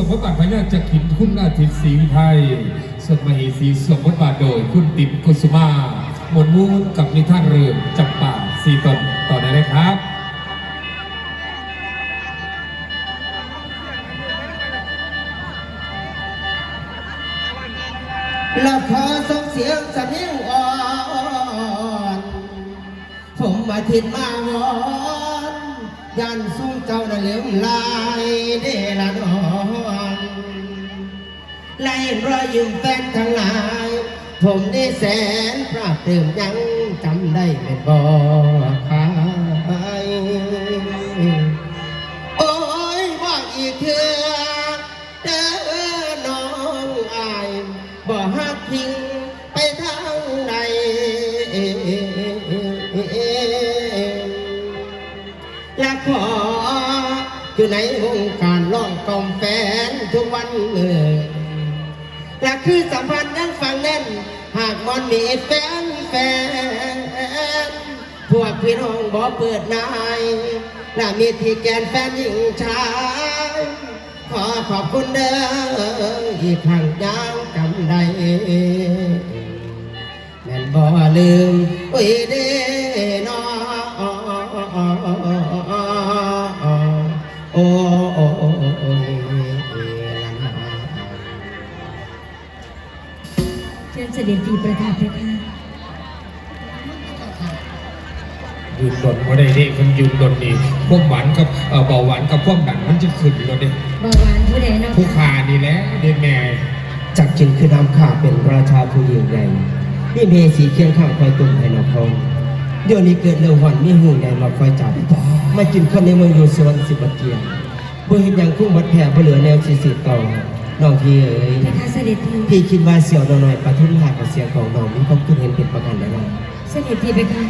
สมบทบาทพญาจะขินคุณอาทิตย์ศรีไทยสมเหสีสมบทบาทโดย คุณติ๋มกุสุมาหมวดมูลกับนิทานเรือจับป่าสีตนต่อได้เลยครับและขอส่งเสียงสนียงอ่อนผมมาทิดมาวอนยันสู้เจ้าได้ลืมลายเดละนอ ไล่รอยยืมแฟนทั้งหลาย ผมได้แสนปราบเติมยังจำได้เป็นบ่คายโอ้ยว่าอีกเถื่อเด้อน้องอายบ่หักทิ้งไปทางใดและขออยู่ในวงการร้องกล่อมแฟนทุกวันเมื่อและ คือสัมพันธ์ยังฟังแน่น หากมันมีแฟนแฟนพวกพี่น้องบ่เปิดนายและมีที่แกนแฟนหญิงชายขอขอบคุณเด้ออีกครั้งยังจำไดแม่นบ่ลืมโอ้ยเด้นอโชิญเสด็จตีประทับเพคะยืนดนว่าได้เด้คนยืนดนนี่ความหวานกับเอ่อเบาหวานกับความดันมันจะขึ้นแล้วเด้เบาหวานผู้ใดเนาะผู้ขานี่แหละเด้แม่จักจินคือนำข้าเป็นราชาผู้ยิ่งใหญ่นี่เมสีเคียงข้างคอยตุ่มให้นครเดี๋ยวนี้เกิดเรื่องหอนมีหูใหญ่มาคอยจับมากินคนในเมืองอยู่สวรรค์สิบเกียงเพื่อเห็นอย่างคุ้มวัดแผ่บ่เหลือแนวสีสิต่อ น้องพี่เอ๋ยเพคะเสด็จตีพี่คิดว่าเสี่ยวน้อยๆปทุมราชกับเสียงของน้องมีความคิดเห็นเป็นประกันแน่นอนเสด็จตีเพคะ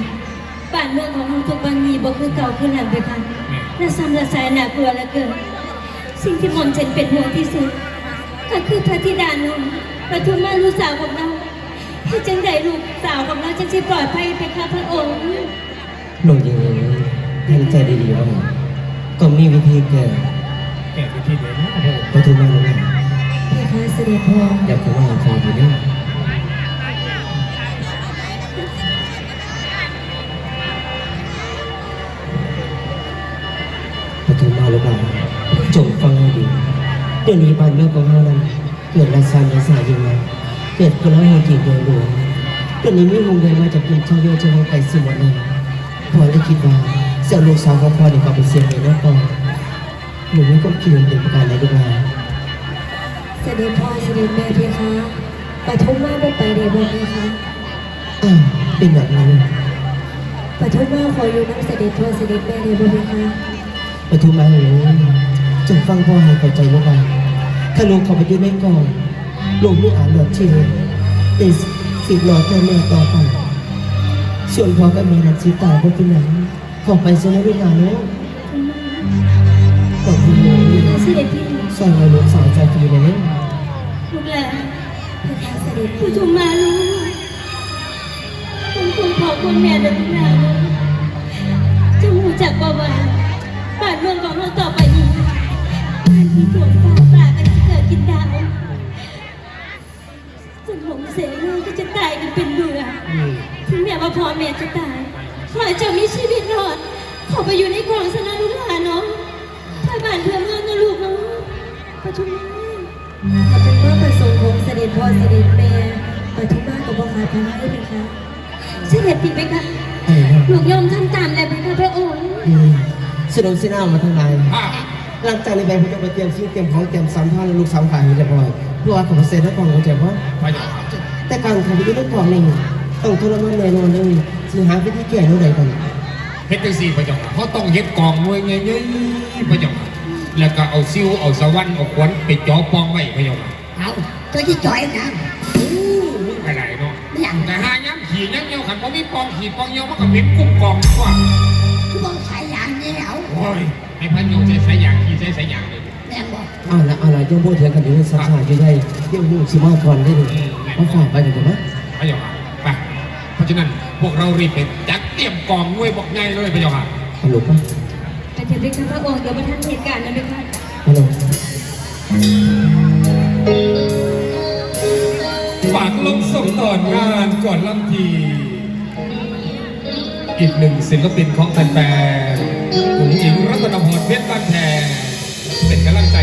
บ้านเมืองของเราทุกวันนี้บ่คือเก่าคือหลังเพคะน่าซ้ำละสายหนักกลัวเหลือเกินสิ่งที่หม่อมฉันเป็นห่วงที่สุด ก็คือพระธิดานุปทุมมาลูกสาวของเราถ้าจังใดลูกสาวของเราจะสิปลอดภัยเพคะพระองค์น้องยิงเอ๋ยทำใจดีๆว่าก็มีวิธีแก้แก่ไปที่ไหนเนาะโอ้โหปทุมมาแล้วนะเพ คะเสด็จพ่ออยากจะว่าฟังอยู่เนี่ยปทุมมาหรือเปล่าจงฟังให้ดีเดี๋ยวนี้บ้านเมืองของเรานั้นเกิดรัศมีรัศมียังไงเกิดคนละหัวจีบโดยรวมเดี๋ยวนี้ไม่คงเลยมาจากกลุ่มชาวเยอะชาวไก่สิหมดเลยพอได้คิดว่าเสียลูกสาวของพ่อเนี่ยเขาเป็นเสียงเลยนะพ่อหนูไม่ก็คิดเป็นประการใดด้วยเสด็จพ่อเสด็จแม่เพคะปทุมมาบ่ไปเดบ่เพคะอ้าวเป็นแบบนั้นปทุมมาขออยู่น้ำเสด็จพ่อเสด็จแม่เดบ่เพคะปทุมมาหูจงฟังพ่อให้เข้าใจว่าถ้าลูกเขาไปอยู่ในกองลูกไม่อาจหลอดชีวิตแต่สิบหลอดแค่แม่ต่อไปส่วนพ่อกับแม่นั้นสิตายเพราะเป็นหนังขอไปเสนอเวลาเนาะก่อนที่ลูกเสด็จพี่สร้างให้ลูกสาวใจดีเลย คะเสด็จปทุมมาลูกคุณคุณพ่อคุณแม่เดินหน้าลูกจะหูจักบ่ว่าบ้านเมืองของเราต่อไปนี้บ้านที่สวนฟ้าปลากันจะเกิดกินดาวส่วนผมเสรีก็จะตายกันเป็นเบื่อถึงแม้ว่าพ่อแม่จะตายขอให้เจ้ามีชีวิตรอดขอไปอยู่ในกล่องสนาลูกหลานเนาะถ้าบ้านเพื่อเมืองนะลูกเนาะปทุมมา ด็จพ่อเสด็จแม่ปทุมมากับพ่อขาพาให้ไหมคะเสด็จผิดไหมคะไอ้เนาะลูกยอมทำตามแล้วไหมคะพระองค์อืมสนุกสนานมาทั้งนายอะหลังจากนี้ไปผมจะไปเตรียมชิ้นเตรียมของเตรียมสัมภาระลูกสาวขายให้เรียบร้อยเพื่อว่าผมเสร็จแล้วก่อนเข้าใจว่าพระเจ้าค่ะแต่การทำไปด้วยความนี่ต้องทรมานแน่นอนเลยสิหาวิธีแก้รู้ใดก่อนเฮ็ดจังซี่พระเจ้าค่ะเขาต้องเฮ็ดกองมวยไงเย้ยพระเจ้าค่ะแล้วก็เอาซิวเอาสวรรค์เอาขวัญไปจ่อปองไว้พระเจ้าค่ะเอา ตัวที่จ่อยนะอะไรเนาะไม่อย่างแต่หาย้ำขี่ย้ำเงี้ยวขันพอมีปองขี่ปองเงี้ยวมันก็เป็นกุ้งกองกว่าคือบอกสายยางนี่แล้วโอ้ยให้พันโยใช้สายยางขี่ใช้สายยางเลยแม่งบอกเอาละเอาละยังพูดถึงกันอยู่สักสายอยู่ได้ยังหูชิมาก่อนได้เลยเอาฝากไปกันเถอะมั้ยพระเจ้าค่ะไปเพราะฉะนั้นพวกเรารีบไปจัดเตรียมกองมวยบอกไงเลยพระเจ้าค่ะฮัลโหลป่ะอาจจะเป็นพระองค์เดี๋ยวประท่านเหตุการณ์นั้นไหมคะฮัลโหลฝากลงส่งต่อนงานก่อนลำทีอีกหนึ่งศิลปินของแฟนๆผู้หญิงรัตนพรเพชรบ้านแพงเป็นกำลังใจ